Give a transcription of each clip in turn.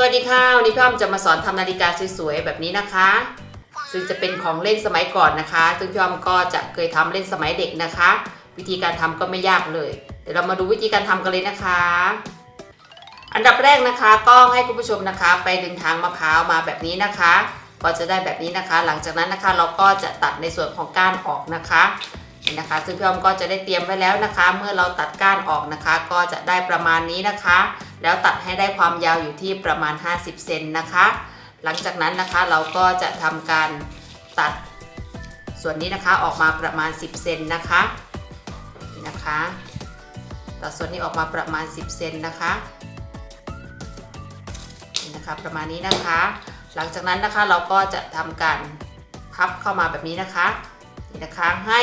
สวัสดีค่ะวันนี้พี่อ้อมจะมาสอนทำนาฬิกาสวยๆแบบนี้นะคะ ซึ่งจะเป็นของเล่นสมัยก่อนนะคะ ซึ่งพี่อ้อมก็จะเคยทำเล่นสมัยเด็กนะคะ วิธีการทำก็ไม่ยากเลย เดี๋ยวเรามาดูวิธีการทำกันเลยนะคะ อันดับแรกนะคะก็ให้คุณผู้ชมนะคะ ไปดึงทางมะพร้าวมาแบบนี้นะคะ ก็จะได้แบบนี้นะคะ หลังจากนั้นนะคะเราก็จะตัดในส่วนของก้านออกนะคะ นี่นะคะ ซึ่งพี่อ้อมก็จะได้เตรียมไว้แล้วนะคะ เมื่อเราตัดก้านออกนะคะ ก็จะได้ประมาณนี้นะคะ แล้วตัดให้ได้ความยาวอยู่ที่ประมาณ 50เซนนะคะ หลังจากนั้นนะคะเราก็จะทำการตัดส่วนนี้นะคะออกมาประมาณ 10เซนนะคะนี่นะคะตัดส่วนนี้ออกมาประมาณ 10เซนนะคะนี่นะคะ ประมาณนี้นะคะ หลังจากนั้นนะคะเราก็จะทำการพับเข้ามาแบบนี้นะคะ นี่นะคะ ให้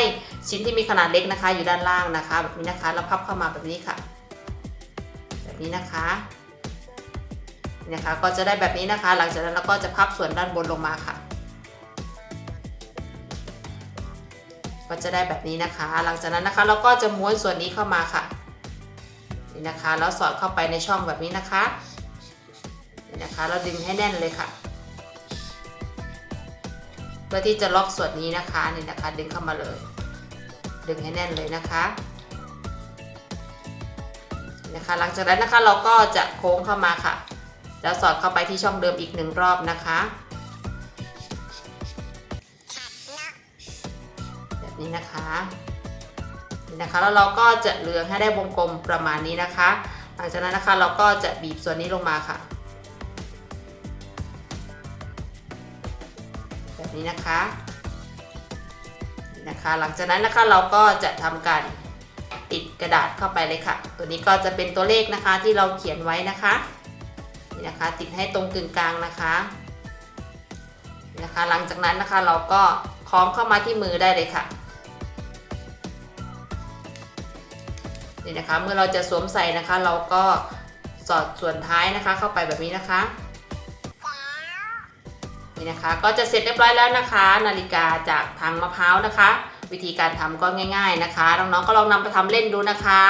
ชิ้นที่มีขนาดเล็กนะคะ อยู่ด้านล่างนะคะ แบบนี้นะคะแล้วพับเข้ามาแบบนี้ค่ะ แบบนี้นะคะนี่นะคะ ก็จะได้แบบนี้นะคะ หลังจากนั้นเราก็จะพับส่วนด้านบนลงมาค่ะ ก็จะได้แบบนี้นะคะ หลังจากนั้นนะคะ เราก็จะม้วนส่วนนี้เข้ามาค่ะนี่นะคะแล้วสอดเข้าไปในช่องแบบนี้นะคะนี่นะคะ เราดึงให้แน่นเลยค่ะ เพื่อที่จะล็อกส่วนนี้นะคะนี่นะคะ ดึงเข้ามาเลย ดึงให้แน่นเลยนะคะนะคะ หลังจากนั้นนะคะเราก็จะโค้งเข้ามาค่ะ แล้วสอดเข้าไปที่ช่องเดิมอีกหนึ่งรอบนะคะแบบนี้นะคะนี่นะคะแล้วเราก็จะเลืองให้ได้วงกลมประมาณนี้นะคะ หลังจากนั้นนะคะเราก็จะบีบส่วนนี้ลงมาค่ะ แบบนี้นะคะนะคะ หลังจากนั้นนะคะเราก็จะทำการติดกระดาษเข้าไปเลยค่ะ ตัวนี้ก็จะเป็นตัวเลขนะคะที่เราเขียนไว้นะคะนี่นะคะติดให้ตรงกึ่งกลางนะคะนี่นะคะ หลังจากนั้นนะคะเราก็คล้องเข้ามาที่มือได้เลยค่ะนี่นะคะเมื่อเราจะสวมใส่นะคะ เราก็สอดส่วนท้ายนะคะ เข้าไปแบบนี้นะคะ นี่นะคะก็จะเสร็จเรียบร้อยแล้วนะคะ นาฬิกาจากทางมะพร้าวนะคะ วิธีการทำก็ง่าย ๆนะคะ น้องๆก็ลองนำไปทำเล่นดูนะคะ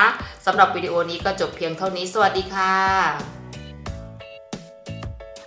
สำหรับวิดีโอนี้ก็จบเพียงเท่านี้สวัสดีค่ะ